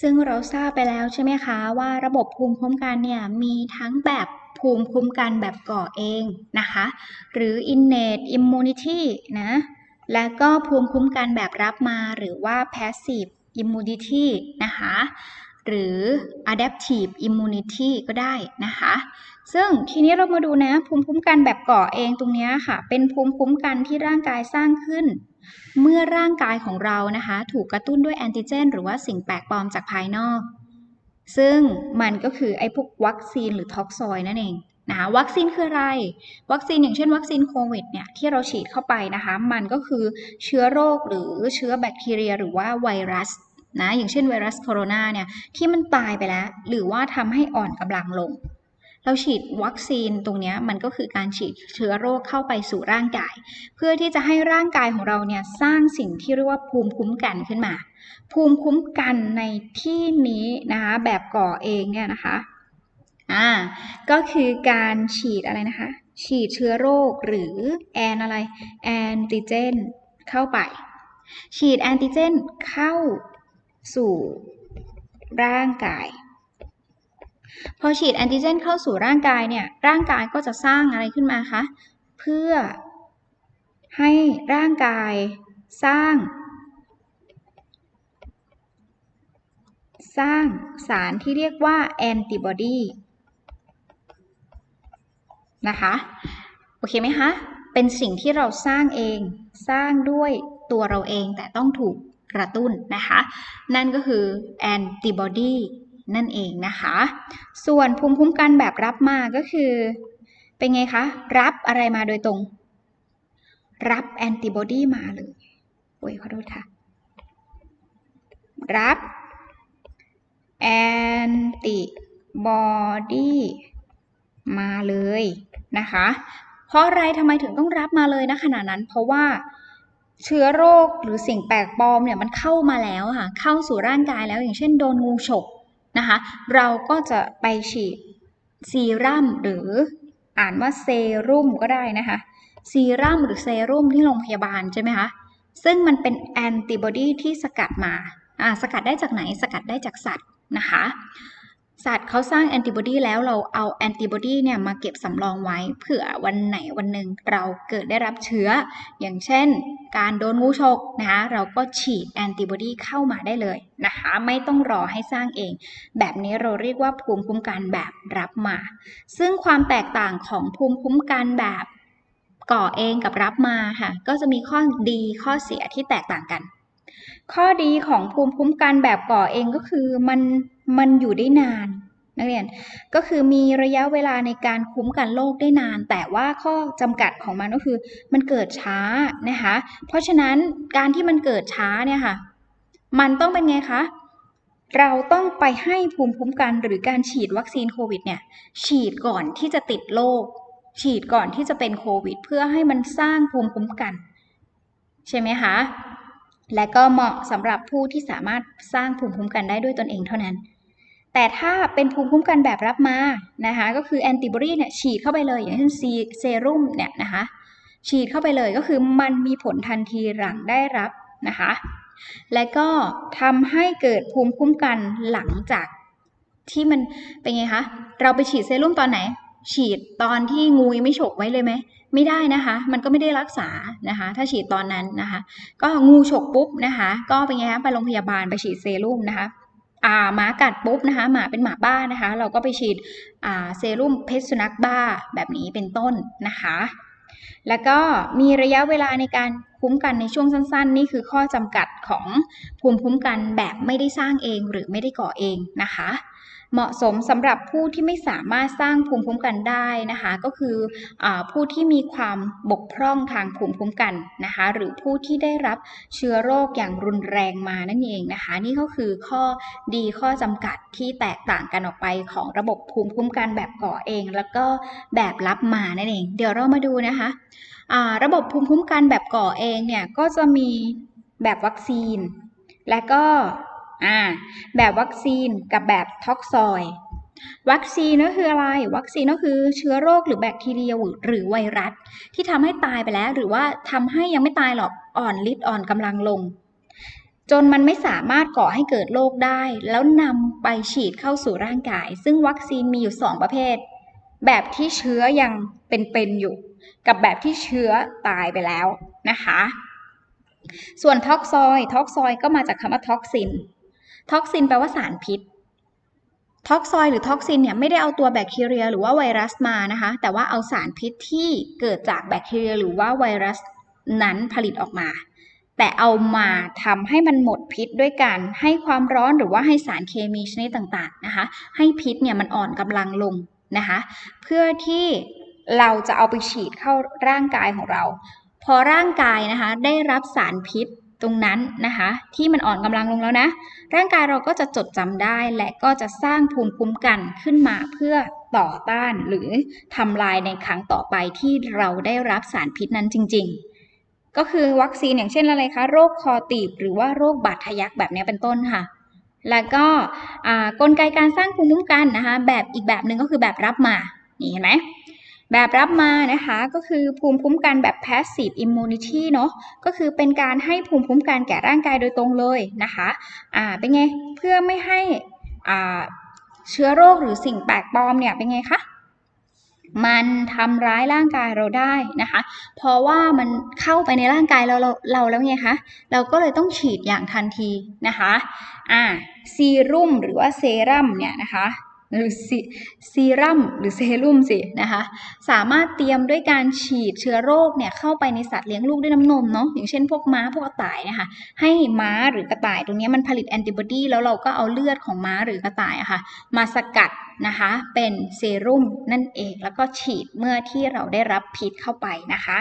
ซึ่งเราทราบไปแล้วใช่ไหมคะว่าระบบภูมิคุ้มกันเนี่ยมีทั้งแบบภูมิคุ้มกันแบบก่อเองนะคะ หรือ innate immunity นะและก็ภูมิคุ้มกันแบบรับมาหรือว่า passive immunity นะคะ หรือ adaptive immunity ก็ได้นะคะ ซึ่งทีนี้เรามาดูนะ ภูมิคุ้มกันแบบก่อเองตรงนี้ค่ะ เป็นภูมิคุ้มกันที่ร่างกายสร้างขึ้น เมื่อร่างกายของเรานะคะ ถูกกระตุ้นด้วยแอนติเจน หรือว่าสิ่งแปลกปลอมจากภายนอก ซึ่งมันก็คือไอ้พวกวัคซีนหรือท็อกซอยนั่นเองนะคะวัคซีนคืออะไร วัคซีนอย่างเช่น วัคซีนโควิดเนี่ยที่เราฉีดเข้าไปนะคะ มันก็คือเชื้อโรคหรือเชื้อแบคทีเรีย หรือว่าไวรัส นะอย่างเช่นไวรัสโคโรนาเนี่ยที่มันตายไปแล้ว หรือว่าทำให้อ่อนกำลังลง เราฉีดวัคซีนตรงนี้มันก็คือการฉีดเชื้อโรคเข้าไปสู่ร่างกาย เพื่อที่จะให้ร่างกายของเราเนี่ยสร้างสิ่งที่เรียกว่าภูมิคุ้มกันขึ้นมา ภูมิคุ้มกันในที่นี้นะคะแบบก่อเองเนี่ยนะคะอ่าก็คือการฉีดอะไรนะคะ ฉีดเชื้อโรคหรือแอนอะไรแอนติเจนเข้าไป ฉีดแอนติเจนเข้า สู่ร่างกาย พอฉีดแอนติเจนเข้าสู่ร่างกายเนี่ยร่างกายก็จะสร้างอะไรขึ้นมาคะเพื่อให้ร่างกายสร้าง สร้างสารที่เรียกว่าแอนติบอดีนะคะโอเคไหมคะ เป็นสิ่งที่เราสร้างเอง สร้างด้วยตัวเราเองแต่ต้องถูก กระตุ้นนะคะ นั่นก็คือแอนติบอดีนั่นเองนะคะ ส่วนภูมิคุ้มกันแบบรับมาก็คือ เป็นไงคะ รับอะไรมาโดยตรง รับแอนติบอดีมาเลยโอ้ยขอโทษค่ะ รับแอนติบอดีมาเลยนะคะ เพราะอะไรทำไมถึงต้องรับมาเลยนะขณะนั้น เพราะว่า เชื้อโรคหรือสิ่งแปลกปลอมเนี่ยมันเข้ามาแล้วค่ะ เข้าสู่ร่างกายแล้วอย่างเช่นโดนงูฉกนะคะ เราก็จะไปฉีดซีรั่มหรืออ่านว่าเซรุ่มก็ได้นะคะ ซีรั่มหรือเซรุ่มที่โรงพยาบาลใช่ไหมคะ ซึ่งมันเป็นแอนติบอดีที่สกัดมา อ่า สกัดได้จากไหน สกัดได้จากสัตว์นะคะ สัตว์เขาสร้างแอนติบอดีแล้วเราเอาแอนติบอดีเนี่ยมาเก็บสำรองไว้เผื่อวันไหนวันหนึ่งเราเกิดได้รับเชื้อ อย่างเช่น การโดนงูฉกนะคะเราก็ฉีดแอนติบอดีเข้ามาได้เลยนะคะไม่ต้องรอให้สร้างเอง แบบนี้เราเรียกว่าภูมิคุ้มกันแบบรับมา ซึ่งความแตกต่างของภูมิคุ้มกันแบบก่อเองกับรับมาค่ะก็จะมีข้อดีข้อเสียที่แตกต่างกัน ข้อดีของภูมิคุ้มกันแบบก่อเองก็คือมันมันอยู่ได้นานนักเรียนก็คือมีระยะเวลาในการคุ้มกันโรคได้นาน แต่ว่าข้อจำกัดของมันก็คือมันเกิดช้านะคะเพราะฉะนั้นการที่มันเกิดช้าเนี่ยค่ะมันต้องเป็นไงคะเราต้องไปให้ภูมิคุ้มกันหรือการฉีดวัคซีนโควิดเนี่ยฉีดก่อนที่จะติดโรคฉีดก่อนที่จะเป็นโควิด เพื่อให้มันสร้างภูมิคุ้มกัน ใช่ไหมคะ และก็เหมาะสำหรับผู้ที่สามารถสร้างภูมิคุ้มกันได้ด้วยตนเองเท่านั้น แต่ถ้าเป็นภูมิคุ้มกันแบบรับมานะคะก็คือแอนติบอดีเนี่ยฉีดเข้าไปเลยอย่างเช่นเซรุ่มเนี่ยนะคะฉีดเข้าไปเลยก็คือมันมีผลทันทีหลังได้รับนะคะ และก็ทำให้เกิดภูมิคุ้มกันหลังจากที่มันเป็นไงคะ เราไปฉีดเซรุ่มตอนไหน ฉีดตอนที่งูยังไม่ฉกไว้เลยไหมไม่ได้นะคะ มันก็ไม่ได้รักษานะคะ ถ้าฉีดตอนนั้นนะคะ ก็งูฉกปุ๊บนะคะ ก็เป็นไงคะไปโรงพยาบาลไปฉีดเซรุ่มนะคะอ่าหมากัดปุ๊บนะคะหมาเป็นหมาบ้านะคะ เราก็ไปฉีดอ่าเซรุ่มเพชรสุนัขบ้าแบบนี้เป็นต้นนะคะ แล้วก็มีระยะเวลาในการคุ้มกันในช่วงสั้น ๆ นี่คือข้อจำกัดของภูมิคุ้มกันแบบไม่ได้สร้างเองหรือไม่ได้ก่อเองนะคะ เหมาะสมสำหรับผู้ที่ไม่สามารถสร้างภูมิคุ้มกันได้นะคะ ก็คืออผู้ที่มีความบกพร่องทางภูมิคุ้มกันนะคะ หรือผู้ที่ได้รับเชื้อโรคอย่างรุนแรงมานั่นเองนะคะ นี่ก็คือข้อดีข้อจำกัดที่แตกต่างกันออกไปของระบบภูมิคุ้มกันแบบก่อเอง แล้วก็แบบรับมานั่นเอง เดี๋ยวเรามาดูนะคะระบบภูมิคุ้มกันแบบก่อเองเนี่ยก็จะมีแบบวัคซีน และก็ แบบวัคซีนกับแบบท็อกซอยวัคซีนก็คืออะไร วัคซีนก็คือเชื้อโรคหรือแบคทีเรียหรือไวรัส ที่ทำให้ตายไปแล้ว หรือว่าทำให้ยังไม่ตายหรอกอ่อนฤทธิ์อ่อนกำลังลง จนมันไม่สามารถก่อให้เกิดโรคได้ แล้วนำไปฉีดเข้าสู่ร่างกาย ซึ่งวัคซีนมีอยู่ 2 ประเภท แบบที่เชื้อยังเป็นๆอยู่ กับแบบที่เชื้อตายไปแล้วนะคะ ส่วนท็อกซอยท็อกซอยก็มาจากคำว่าท็อกซิน ท็อกซินแปลว่าสารพิษท็อกซอยหรือท็อกซินเนี่ยไม่ได้เอาตัวแบคทีเรียหรือว่าไวรัสมานะคะ แต่ว่าเอาสารพิษที่เกิดจากแบคทีเรียหรือว่าไวรัสนั้นผลิตออกมา แต่เอามาทำให้มันหมดพิษด้วยการให้ความร้อนหรือว่าให้สารเคมีชนิดต่างๆนะคะ ให้พิษเนี่ยมันอ่อนกำลังลงนะคะ เพื่อที่เราจะเอาไปฉีดเข้าร่างกายของเรา พอร่างกายนะคะได้รับสารพิษ ตรงนั้นนะคะ ที่มันอ่อนกำลังลงแล้วนะ ร่างกายเราก็จะจดจำได้และก็จะสร้างภูมิคุ้มกันขึ้นมาเพื่อต่อต้านหรือทำลายในครั้งต่อไปที่เราได้รับสารพิษนั้นจริง ๆ ก็คือวัคซีนอย่างเช่นอะไรคะ โรคคอตีบหรือว่าโรคบาดทะยักแบบนี้เป็นต้นค่ะแล้วก็กลไกการสร้างภูมิคุ้มกันนะคะ แบบอีกแบบหนึ่งก็คือแบบรับมา นี่เห็นไหม แบบรับมานะคะก็คือภูมิคุ้มกันแบบ passive immunity เนาะก็คือเป็นการให้ภูมิคุ้มกันแก่ร่างกายโดยตรงเลยนะคะอ่าเป็นไงเพื่อไม่ให้อ่าเชื้อโรคหรือสิ่งแปลกปลอมเนี่ยเป็นไงคะมันทำร้ายร่างกายเราได้นะคะ เพราะว่ามันเข้าไปในร่างกายเราเราเราแล้วไงคะ เราก็เลยต้องฉีดอย่างทันทีนะคะ อ่า ซีรุ่มหรือว่าเซรั่มเนี่ยนะคะ หรือซีรัมหรือเซรุ่มสินะคะสามารถเตรียมด้วยการฉีดเชื้อโรคเนี่ยเข้าไปในสัตว์เลี้ยงลูกด้วยน้ำนมเนาะอย่างเช่นพวกม้าพวกกระต่ายนะคะให้ม้าหรือกระต่ายตรงนี้มันผลิตแอนติบอดีแล้วเราก็เอาเลือดของม้าหรือกระต่ายอะคะ่ะมาสกัดนะคะเป็นเซรุ่มนั่นเองแล้วก็ฉีดเมื่อที่เราได้รับพิษเข้าไปนะคะ